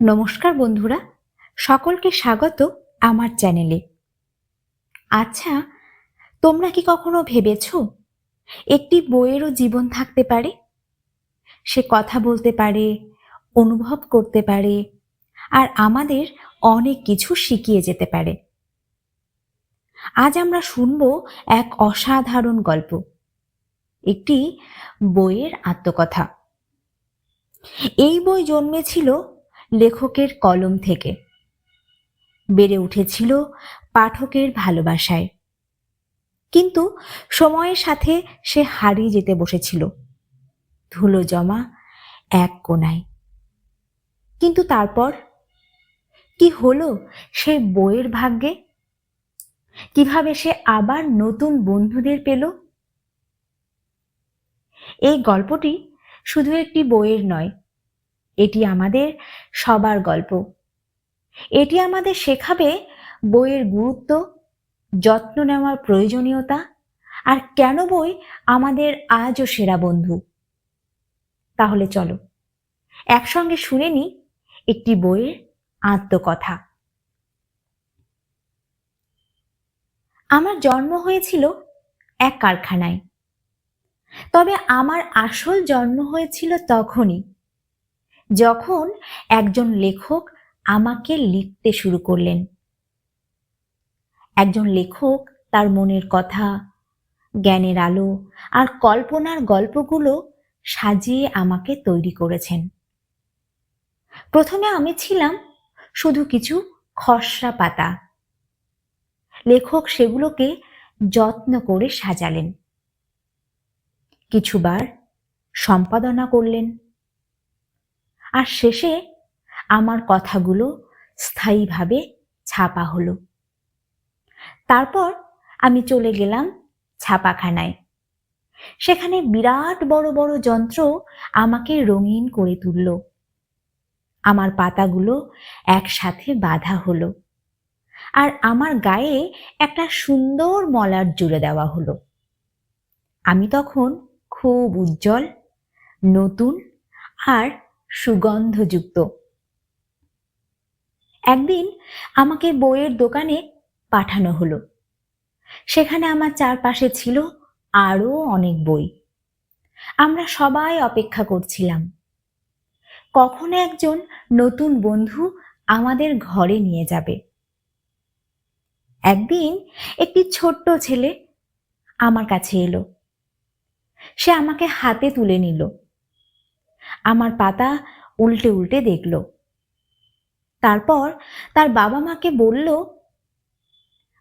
নমস্কার বন্ধুরা, সকলকে স্বাগত আমার চ্যানেলে। আচ্ছা তোমরা কি কখনো ভেবেছ একটি বইয়েরও জীবন থাকতে পারে? সে কথা বলতে পারে, অনুভব করতে পারে, আর আমাদের অনেক কিছু শিখিয়ে যেতে পারে। আজ আমরা শুনব এক অসাধারণ গল্প, একটি বইয়ের আত্মকথা। এই বই জন্মেছিল লেখকের কলম থেকে। বেড়ে উঠেছিল পাঠকের ভালোবাসায়। কিন্তু সময়ের সাথে সে হারিয়ে যেতে বসেছিল। ধুলো জমা এক কোনায় কিন্তু তারপর কি হলো সে বইয়ের ভাগ্যে? কীভাবে সে আবার নতুন বন্ধুদের পেল? এই গল্পটি শুধু একটি বইয়ের নয় এটি আমাদের সবার গল্প। এটি আমাদের শেখাবে বইয়ের গুরুত্ব, যত্ন নেওয়ার প্রয়োজনীয়তা, আর কেন বই আমাদের আজও সেরা বন্ধু। তাহলে চলো, একসঙ্গে শুনে নি একটি বইয়ের আত্মকথা। আমার জন্ম হয়েছিল এক কারখানায়। তবে আমার আসল জন্ম হয়েছিল তখনই। যখন একজন লেখক আমাকে লিখতে শুরু করলেন। একজন লেখক তার মনের কথা, জ্ঞানের আলো আর কল্পনার গল্পগুলো সাজিয়ে আমাকে তৈরি করেছেন। প্রথমে আমি ছিলাম শুধু কিছু খসড়া পাতা। লেখক সেগুলোকে যত্ন করে সাজালেন। কিছুবার সম্পাদনা করলেন। আর শেষে আমার কথাগুলো স্থায়ীভাবে ছাপা হলো। তারপর আমি চলে গেলাম ছাপাখানায়। সেখানে বিরাট বড় বড় যন্ত্র আমাকে রঙিন করে তুলল। আমার পাতাগুলো একসাথে বাঁধা হলো আর আমার গায়ে একটা সুন্দর মলার জুড়ে দেওয়া হলো। আমি তখন খুব উজ্জ্বল, নতুন আর সুগন্ধযুক্ত। একদিন আমাকে বইয়ের দোকানে পাঠানো হলো। সেখানে আমার চারপাশে ছিল আরও অনেক বই। আমরা সবাই অপেক্ষা করছিলাম। কখন একজন নতুন বন্ধু আমাদের ঘরে নিয়ে যাবে? একদিন একটি ছোট্ট ছেলে আমার কাছে এলো। সে আমাকে হাতে তুলে নিল। আমার পাতা উল্টে উল্টে দেখল। তারপর তার বাবা মাকে বলল,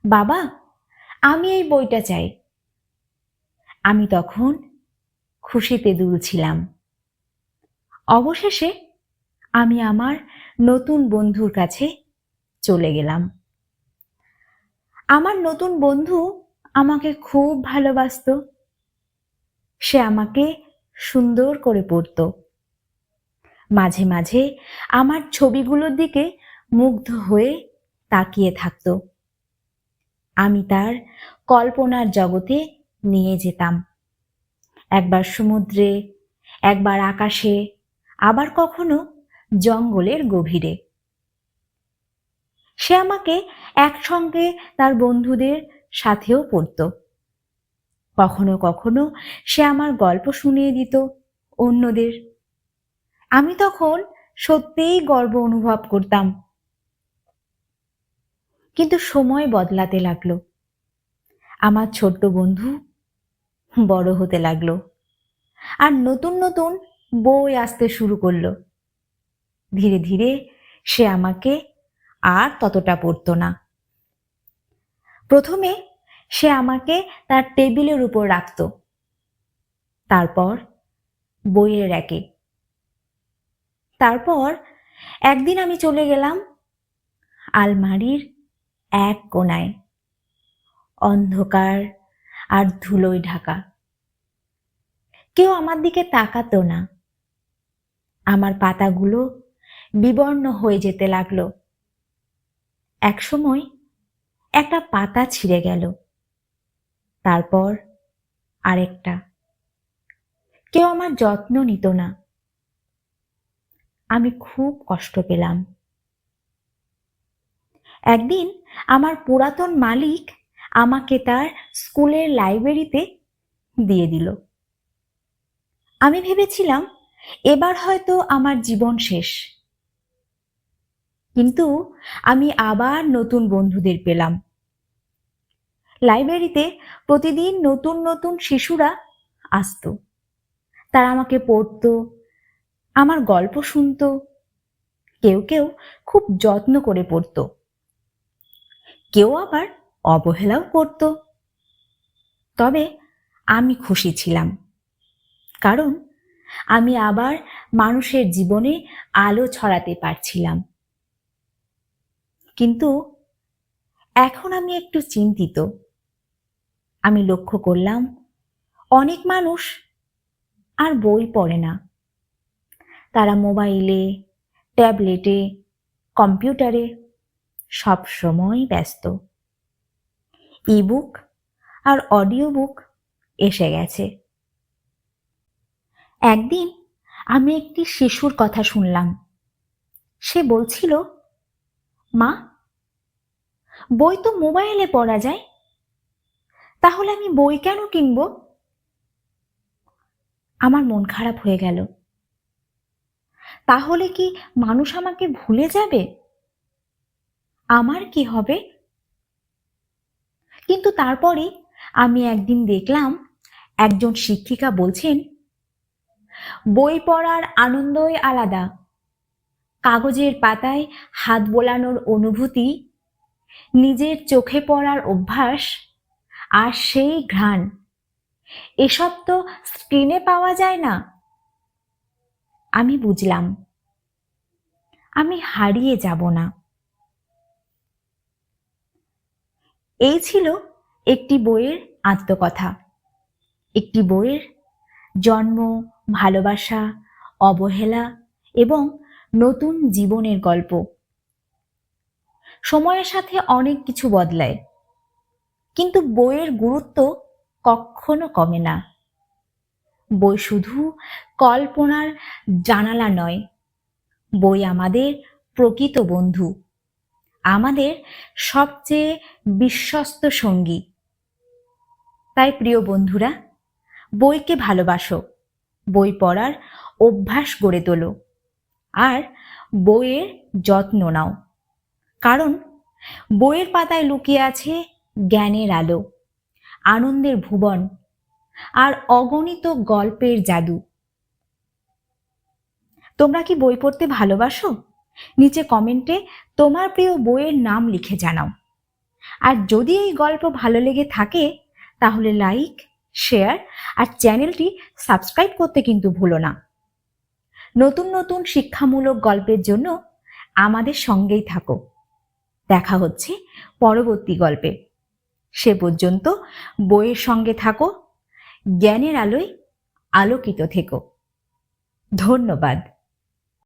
বাবা, আমি এই বইটা চাই। আমি তখন খুশিতে দুলছিলাম। অবশেষে আমি আমার নতুন বন্ধুর কাছে চলে গেলাম। আমার নতুন বন্ধু আমাকে খুব ভালোবাসত। সে আমাকে সুন্দর করে পড়ত। মাঝে মাঝে আমার ছবিগুলোর দিকে মুগ্ধ হয়ে তাকিয়ে থাকত। আমি তার কল্পনার জগতে নিয়ে যেতাম। একবার সমুদ্রে, একবার আকাশে, আবার কখনো জঙ্গলের গভীরে। সে আমাকে একসঙ্গে তার বন্ধুদের সাথেও পড়ত। কখনো কখনো সে আমার গল্প শুনিয়ে দিত অন্যদের। আমি তখন সত্যিই গর্ব অনুভব করতাম। কিন্তু সময় বদলাতে লাগল। আমার ছোট্ট বন্ধু বড় হতে লাগল। আর নতুন নতুন বই আসতে শুরু করল। ধীরে ধীরে সে আমাকে আর ততটা পড়তো না। প্রথমে সে আমাকে তার টেবিলের উপর রাখত। তারপর বইয়ের র্যাকে তারপর একদিন আমি চলে গেলাম আলমারির এক কোনায়। অন্ধকার আর ধুলোয় ঢাকা। কেউ আমার দিকে তাকাতো না। আমার পাতাগুলো বিবর্ণ হয়ে যেতে লাগল। একসময় একটা পাতা ছিঁড়ে গেল। তারপর আরেকটা। কেউ আমার যত্ন নিত না। আমি খুব কষ্ট পেলাম। একদিন আমার পুরাতন মালিক আমাকে তার স্কুলের লাইব্রেরিতে দিয়ে দিল। আমি ভেবেছিলাম, এবার হয়তো আমার জীবন শেষ। কিন্তু আমি আবার নতুন বন্ধুদের পেলাম। লাইব্রেরিতে প্রতিদিন নতুন নতুন শিশুরা আসতো। তারা আমাকে পড়তো আমার গল্প শুনতো। কেউ কেউ খুব যত্ন করে পড়তো। কেউ আবার অবহেলাও করত তবে আমি খুশি ছিলাম। কারণ আমি আবার মানুষের জীবনে আলো ছড়াতে পারছিলাম। কিন্তু এখন আমি একটু চিন্তিত। আমি লক্ষ্য করলাম, অনেক মানুষ আর বই পড়ে না। তারা মোবাইলে, ট্যাবলেটে, কম্পিউটারে সব সময় ব্যস্ত। ইবুক আর অডিও বুক এসে গেছে। একদিন আমি একটি শিশুর কথা শুনলাম। সে বলছিল, মা, বই তো মোবাইলে পড়া যায়। তাহলে আমি বই কেন কিনব? আমার মন খারাপ হয়ে গেল। তাহলে কি মানুষ আমাকে ভুলে যাবে? আমার কি হবে? কিন্তু তারপরে আমি একদিন দেখলাম একজন শিক্ষিকা বলছেন, বই পড়ার আনন্দই আলাদা। কাগজের পাতায় হাত বোলানোর অনুভূতি, নিজের চোখে পড়ার অভ্যাস আর সেই ঘ্রাণ। এসব তো স্ক্রিনে পাওয়া যায় না। আমি বুঝলাম। আমি হারিয়ে যাব না। এই ছিল একটি বইয়ের আত্মকথা। একটি বইয়ের জন্ম, ভালোবাসা, অবহেলা এবং নতুন জীবনের গল্প। সময়ের সাথে অনেক কিছু বদলায়। কিন্তু বইয়ের গুরুত্ব কখনো কমে না। বই শুধু কল্পনার জানালা নয়, বই আমাদের প্রকৃত বন্ধু, আমাদের সবচেয়ে বিশ্বস্ত সঙ্গী। তাই প্রিয় বন্ধুরা, বইকে ভালোবাসো, বই পড়ার অভ্যাস গড়ে তোলো, আর বইয়ের যত্ন নাও, কারণ বইয়ের পাতায় লুকিয়ে আছে জ্ঞানের আলো, আনন্দের ভুবন আর অগণিত গল্পের জাদু। তোমরা কি বই পড়তে ভালোবাসো? নিচে কমেন্টে তোমার প্রিয় বইয়ের নাম লিখে জানাও। আর যদি এই গল্প ভালো লেগে থাকে, তাহলে লাইক শেয়ার আর চ্যানেলটি সাবস্ক্রাইব করতে কিন্তু ভুলো না। নতুন নতুন শিক্ষামূলক গল্পের জন্য আমাদের সঙ্গেই থাকো। দেখা হচ্ছে পরবর্তী গল্পে। সে পর্যন্ত বইয়ের সঙ্গে থাকো। জ্ঞানের আলোয় আলোকিত থেকো। ধন্যবাদ।